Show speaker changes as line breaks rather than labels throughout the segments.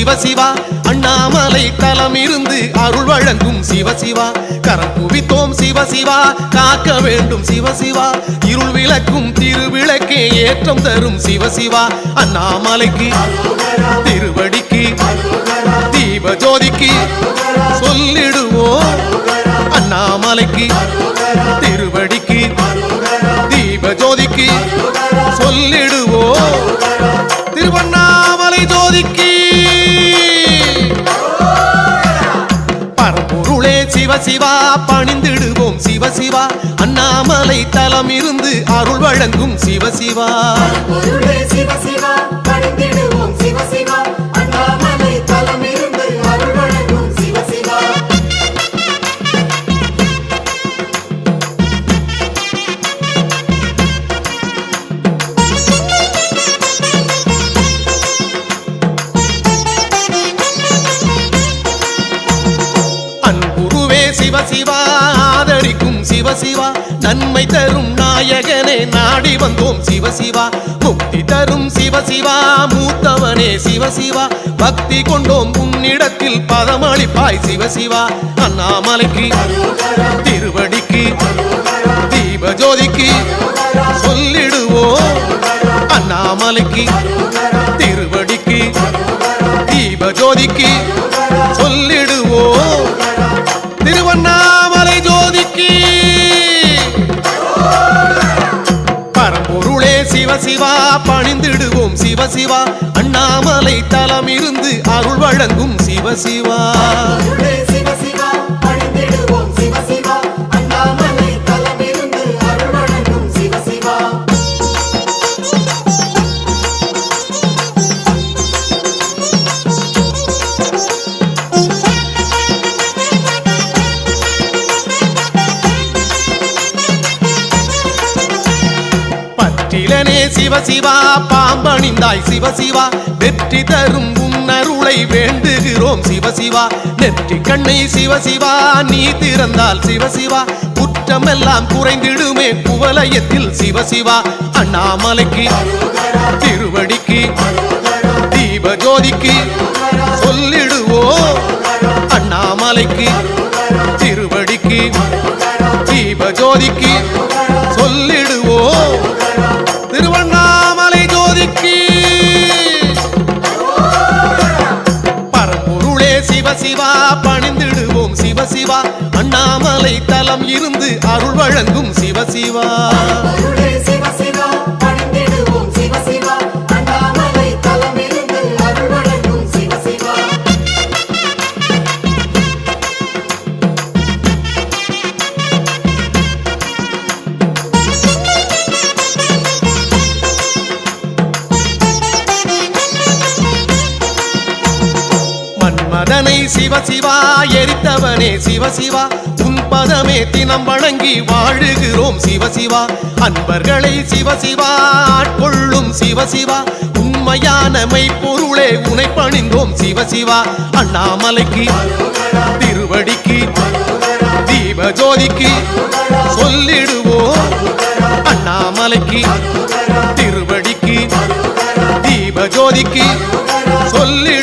சிவசிவா அண்ணாமலை தலம் இருந்து அருள் வழங்கும் சிவசிவா கரம் குவித்தோம் சிவசிவா காக்க வேண்டும் சிவசிவா இருள் விளக்கும் திருவிளக்கே ஏற்றம் தரும் சிவசிவா அண்ணாமலைக்கு திருவடிக்கு தீபஜோதிக்கு சொல்லிடுவோம். அண்ணாமலைக்கு திருவடிக்கு தீபஜோதிக்கு சொல்லிடுவோம். திருவண்ணாமலை சிவா பணிந்திடுவோம் சிவசிவா. அண்ணாமலை தலம் இருந்து அருள் வழங்கும் சிவசிவா. சிவசிவா. நன்மை தரும் நாயகனே நாடி வந்தோம் சிவசிவா முக்தி தரும் சிவசிவா மூத்தவனே சிவசிவா பக்தி கொண்டோம் உன்னிடத்தில் பதமளிப்பாய் சிவசிவா அண்ணாமலைக்கு திருவடிக்கு தீபஜோதிக்கு சொல்லிடுவோம். அண்ணாமலைக்கு திருவடிக்கு தீபஜோதிக்கு சொல்லிடுவோம். சிவசிவா பணிந்திடுவோம் சிவசிவா அண்ணாமலை தலம் இருந்து அருள் வழங்கும் சிவசிவா சிவ
சிவா
பாம்பணிந்தாய் சிவ சிவா வெற்றி தரும் உன்னருளை வேண்டுகிறோம் சிவ சிவா. நெற்றி கண்ணை சிவ சிவா நீ திறந்தால் சிவ சிவா. குற்றமெல்லாம் குறைந்திடுமே குவலயத்தில் சிவ சிவா. அண்ணாமலைக்கு திருவடிக்கு தீப ஜோதிக்கு சொல்லிடுவோம். அண்ணாமலைக்கு பணிந்திடுவோம் சிவா அண்ணாமலை தலம் இருந்து அருள் வழங்கும் சிவசிவா. சிவ
சிவா
எரித்தவனே சிவ சிவா. உன் பதமே தினம் வணங்கி வாழுகிறோம் சிவ சிவா. அன்பர்களை சிவ சிவா ஆட்கொள்ளும் சிவ சிவா. உண்மையான மெய்ப்பொருளே உனை பணிந்தோம் சிவ சிவா. அண்ணாமலைக்கு திருவடிக்கு தீபஜோதிக்கு சொல்லிடுவோம். அண்ணாமலைக்கு திருவடிக்கு தீபஜோதிக்கு சொல்லிடு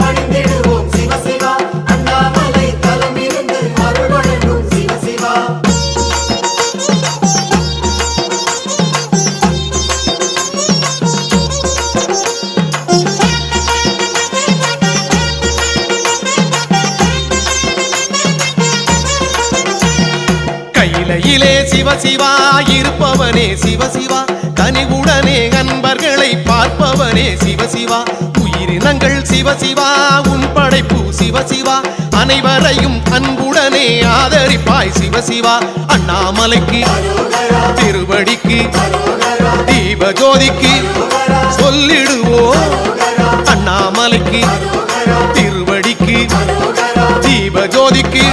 பணிந்திடுவோம் சிவ சிவா அண்ணாமலை தலம் இருந்து அருள் வழங்கும் சிவ சிவா சிவசிவா இருப்பவனே சிவசிவா கனிவுடனே அன்பர்களை பார்ப்பவனே சிவசிவா உயிரினங்கள் சிவசிவா உன் படைப்பு சிவசிவா அனைவரையும் அன்புடனே ஆதரிப்பாய் சிவசிவா அண்ணாமலைக்கு திருவடிக்கு தீபஜோதிக்கு சொல்லிடுவோம். அண்ணாமலைக்கு திருவடிக்கு தீபஜோதிக்கு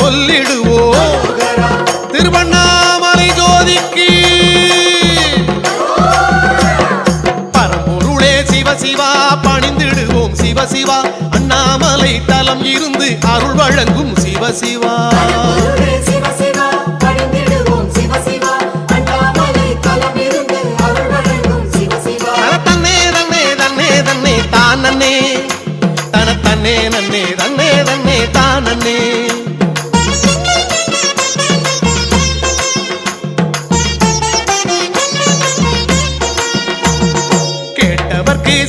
சொல்லிடுவோம். சிவசிவா.
அண்ணாமலை தலம் இருந்து அருள் வழங்கும்
சிவசிவா.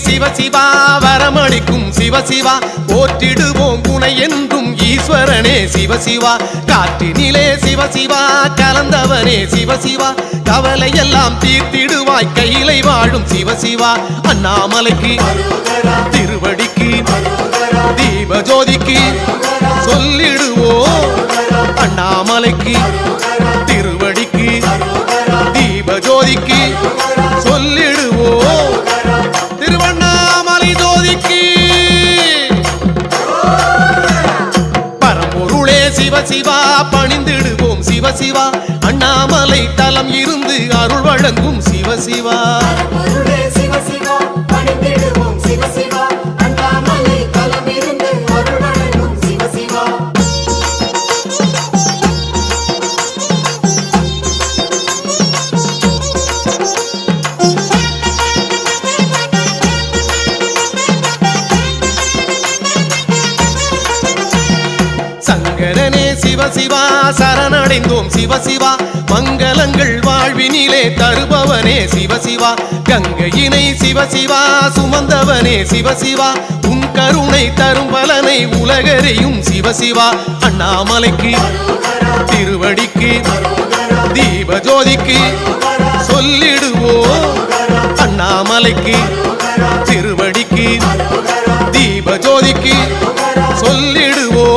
சிவசிவா வரமளிக்கும் சிவசிவா போற்றிடுவோம் குணை என்றும் ஈஸ்வரனே சிவசிவா காற்றினிலே சிவசிவா கலந்தவனே சிவசிவா கவலை எல்லாம் தீர்த்திடுவாய் கையிலை வாழும் சிவசிவா அண்ணாமலைக்கு திருவடிக்கு
தீபஜோதிக்கு
தீப சொல்லிடுவோம். அண்ணாமலைக்கு அண்ணாமலை தலம் இருந்து அருள் வழங்கும் சிவசிவா சிவசிவா சரணடைந்தோம் சிவசிவா. மங்களங்கள் வாழ்வினிலே தருபவனே சிவசிவா. கங்கையினை சிவசிவா சுமந்தவனே சிவசிவா. உன் கருணை தரும் பலனை உலகறியும் சிவசிவா. அண்ணாமலைக்கு திருவடிக்கு தீபஜோதிக்கு சொல்லிடுவோ. அண்ணாமலைக்கு திருவடிக்கு தீபஜோதிக்கு சொல்லிடுவோ.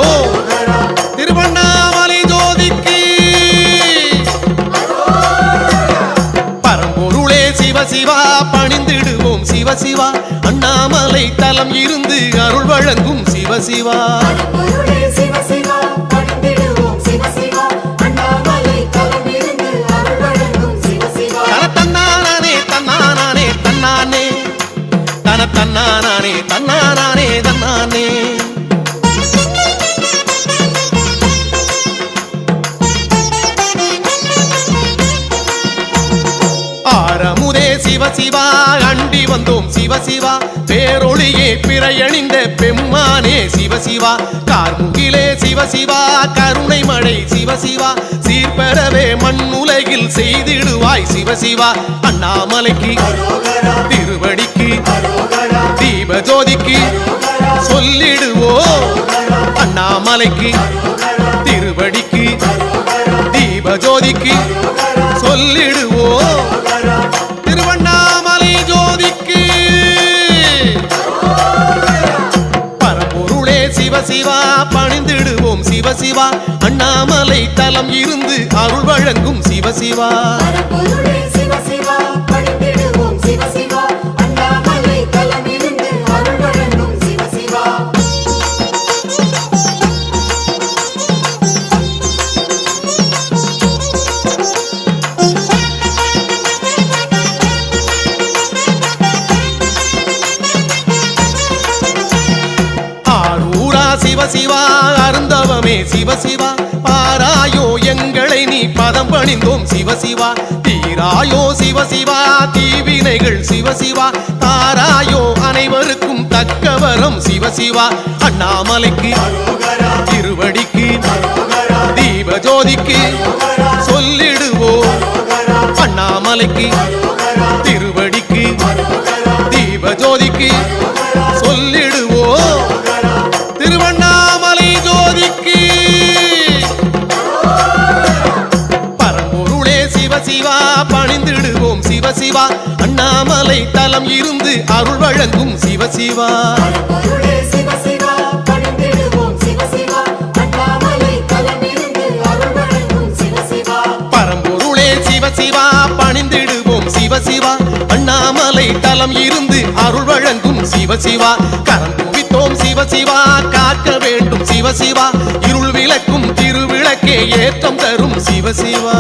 சிவசிவா பணிந்திடுவோம் சிவசிவா. அண்ணாமலை தலம் இருந்து அருள் வழங்கும் சிவசிவா.
அருளே சிவ சிவா பணிந்திடுவோம் சிவ சிவா அண்ணாமலை தலம் இருந்து அருள் வழங்கும் சிவ சிவா
தன தன்னானே. தன்னானே தன்னானே தன தன்னானே. தாண்டி வந்தோம் சிவசிவா பேரொழியே பிறையணிந்த பெம்மானே சிவசிவா கார்முகிலே சிவசிவா கருணை மழை சிவசிவா சீர்பெறவே மண்ணுலகில் செய்திடுவாய் சிவசிவா அண்ணாமலைக்கு திருவடிக்கு தீபஜோதிக்கு சொல்லிடுவோ. அண்ணாமலைக்கு திருவடிக்கு தீபஜோதிக்கு சொல்லிடுவோ. பணிந்திடுவோம் சிவசிவா அண்ணாமலை தலம் இருந்து அருள் வழங்கும் சிவசிவா சிவசிவா பாராயோ எங்களை நீ பதம் பணிந்தோம். சிவசிவா தீராயோ சிவசிவா தீவினைகள் சிவசிவா தாராயோ அனைவருக்கும் தக்கவரம் சிவசிவா அண்ணாமலைக்கு திருவடிக்கு தீபஜோதிக்கு சொல்லிடுவோ அண்ணாமலைக்கு திருவடிக்கு
தீபஜோதிக்கு சிவ சிவா.
பரம்பொருளே சிவசிவா பணிந்திடுவோம் சிவசிவா அண்ணாமலை தலம் இருந்து அருள் வழங்கும் சிவசிவா கரம் குவித்தோம் சிவசிவா காக்க வேண்டும் சிவசிவா இருள் விளக்கும் திருவிளக்கே ஏற்றம் தரும் சிவசிவா